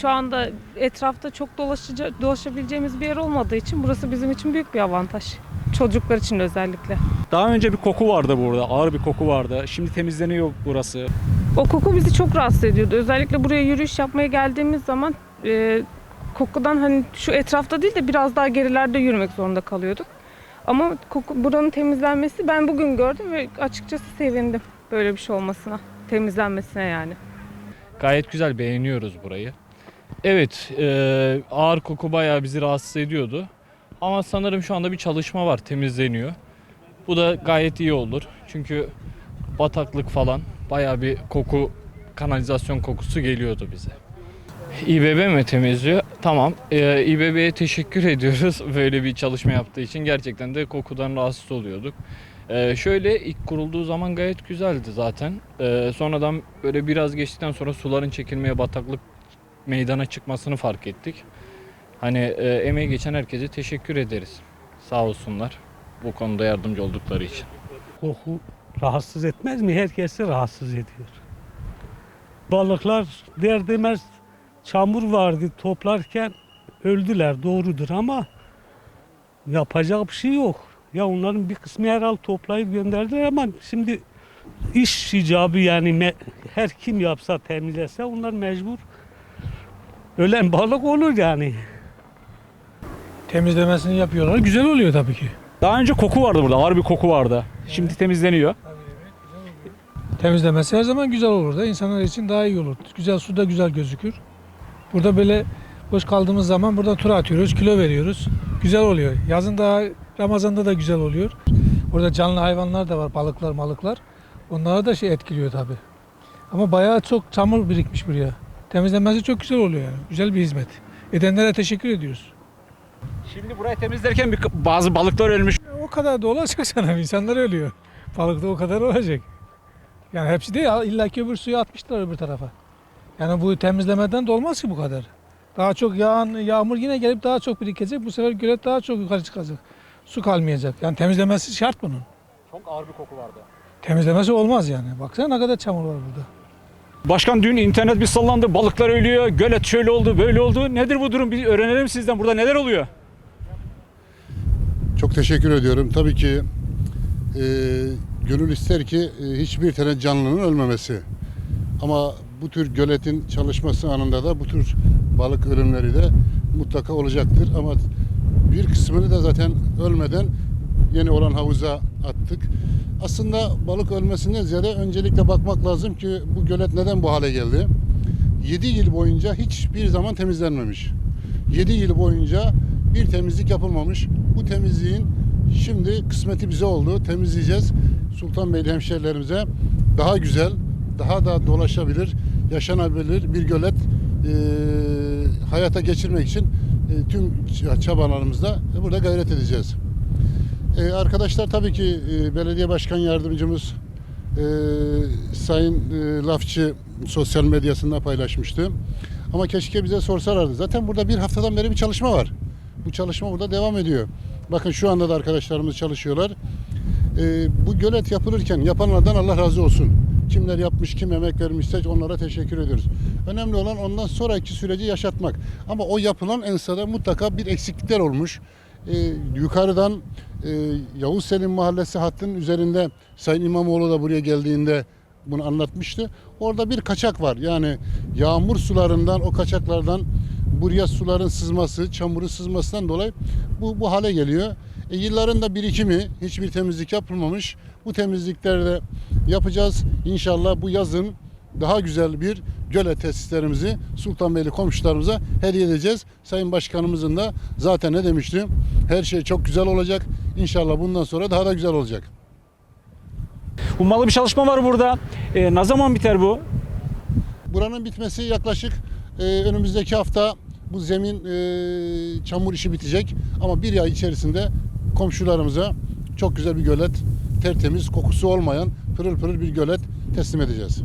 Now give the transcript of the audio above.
Şu anda etrafta çok dolaşıcı, dolaşabileceğimiz bir yer olmadığı için burası bizim için büyük bir avantaj. Çocuklar için özellikle. Daha önce bir koku vardı burada. Ağır bir koku vardı. Şimdi temizleniyor burası. O koku bizi çok rahatsız ediyordu. Özellikle buraya yürüyüş yapmaya geldiğimiz zaman e, kokudan hani şu etrafta değil de biraz daha gerilerde yürümek zorunda kalıyorduk. Ama koku, buranın temizlenmesi ben bugün gördüm ve açıkçası sevindim böyle bir şey olmasına. Temizlenmesine yani. Gayet güzel beğeniyoruz burayı. Evet e, ağır koku bayağı bizi rahatsız ediyordu. Ama sanırım şu anda bir çalışma var temizleniyor. Bu da gayet iyi olur. Çünkü bataklık falan bayağı bir koku kanalizasyon kokusu geliyordu bize. İBB mi temizliyor? Tamam. Ee, İBB'ye teşekkür ediyoruz böyle bir çalışma yaptığı için. Gerçekten de kokudan rahatsız oluyorduk. Ee, şöyle ilk kurulduğu zaman gayet güzeldi zaten. Ee, sonradan böyle biraz geçtikten sonra suların çekilmeye bataklık meydana çıkmasını fark ettik. Hani e, emeği geçen herkese teşekkür ederiz. Sağ olsunlar bu konuda yardımcı oldukları için. Koku rahatsız etmez mi? Herkesi rahatsız ediyor. Balıklar der demez çamur vardı toplarken öldüler doğrudur ama yapacak bir şey yok. Ya onların bir kısmı herhal toplayıp gönderdiler ama şimdi iş icabı yani her kim yapsa temizlese onlar mecbur ölen balık olur yani. temizlemesini yapıyorlar. Güzel oluyor tabii ki. Daha önce koku vardı burada. Ağır bir koku vardı. Şimdi temizleniyor. Temizlemesi her zaman güzel olur da insanlar için daha iyi olur. Güzel suda güzel gözükür. Burada böyle boş kaldığımız zaman burada tur atıyoruz, kilo veriyoruz. Güzel oluyor. Yazın da Ramazan'da da güzel oluyor. Burada canlı hayvanlar da var, balıklar, malıklar. Onlara da şey etkiliyor tabii. Ama bayağı çok çamur birikmiş buraya. Temizlenmesi çok güzel oluyor yani. Güzel bir hizmet. Edenlere teşekkür ediyoruz. Şimdi burayı temizlerken bir, bazı balıklar ölmüş. O kadar da olacak canım. İnsanlar ölüyor. Balık da o kadar olacak. Yani hepsi değil. İlla ki öbür suya atmışlar öbür tarafa. Yani bu temizlemeden de olmaz ki bu kadar. Daha çok yağan yağmur yine gelip daha çok birikecek. Bu sefer gölet daha çok yukarı çıkacak. Su kalmayacak. Yani temizlemesi şart bunun. Çok ağır bir koku vardı. Temizlemesi olmaz yani. Baksana ne kadar çamur var burada. Başkan dün internet bir sallandı. Balıklar ölüyor. Gölet şöyle oldu, böyle oldu. Nedir bu durum? Bir öğrenelim sizden. Burada neler oluyor? Çok teşekkür ediyorum. Tabii ki e, gönül ister ki e, hiçbir tane canlının ölmemesi. Ama bu tür göletin çalışması anında da bu tür balık ölümleri de mutlaka olacaktır. Ama bir kısmını da zaten ölmeden yeni olan havuza attık. Aslında balık ölmesinden ziyade öncelikle bakmak lazım ki bu gölet neden bu hale geldi? 7 yıl boyunca hiçbir zaman temizlenmemiş. 7 yıl boyunca bir temizlik yapılmamış. Bu temizliğin şimdi kısmeti bize oldu. Temizleyeceğiz. Sultanbeyli hemşerilerimize daha güzel, daha da dolaşabilir, yaşanabilir bir gölet e, hayata geçirmek için e, tüm çabalarımızda burada gayret edeceğiz. E, arkadaşlar tabii ki e, belediye başkan yardımcımız e, Sayın e, Lafçı sosyal medyasında paylaşmıştı. Ama keşke bize sorsalardı. Zaten burada bir haftadan beri bir çalışma var. Bu çalışma burada devam ediyor. Bakın şu anda da arkadaşlarımız çalışıyorlar. E, bu gölet yapılırken yapanlardan Allah razı olsun. Kimler yapmış, kim emek vermişse onlara teşekkür ediyoruz. Önemli olan ondan sonraki süreci yaşatmak. Ama o yapılan ensada mutlaka bir eksiklikler olmuş. E, yukarıdan e, Yavuz Selim Mahallesi hattının üzerinde Sayın İmamoğlu da buraya geldiğinde bunu anlatmıştı. Orada bir kaçak var. Yani yağmur sularından, o kaçaklardan buraya suların sızması, çamurun sızmasından dolayı bu, bu hale geliyor. E, yılların da birikimi, hiçbir temizlik yapılmamış. Bu temizlikleri yapacağız. İnşallah bu yazın daha güzel bir gölet tesislerimizi Sultanbeyli komşularımıza hediye edeceğiz. Sayın Başkanımızın da zaten ne demişti? Her şey çok güzel olacak. İnşallah bundan sonra daha da güzel olacak. Ummalı bir çalışma var burada. E, ne zaman biter bu? Buranın bitmesi yaklaşık e, önümüzdeki hafta bu zemin e, çamur işi bitecek. Ama bir ay içerisinde komşularımıza çok güzel bir gölet, tertemiz, kokusu olmayan pırıl pırıl bir gölet teslim edeceğiz.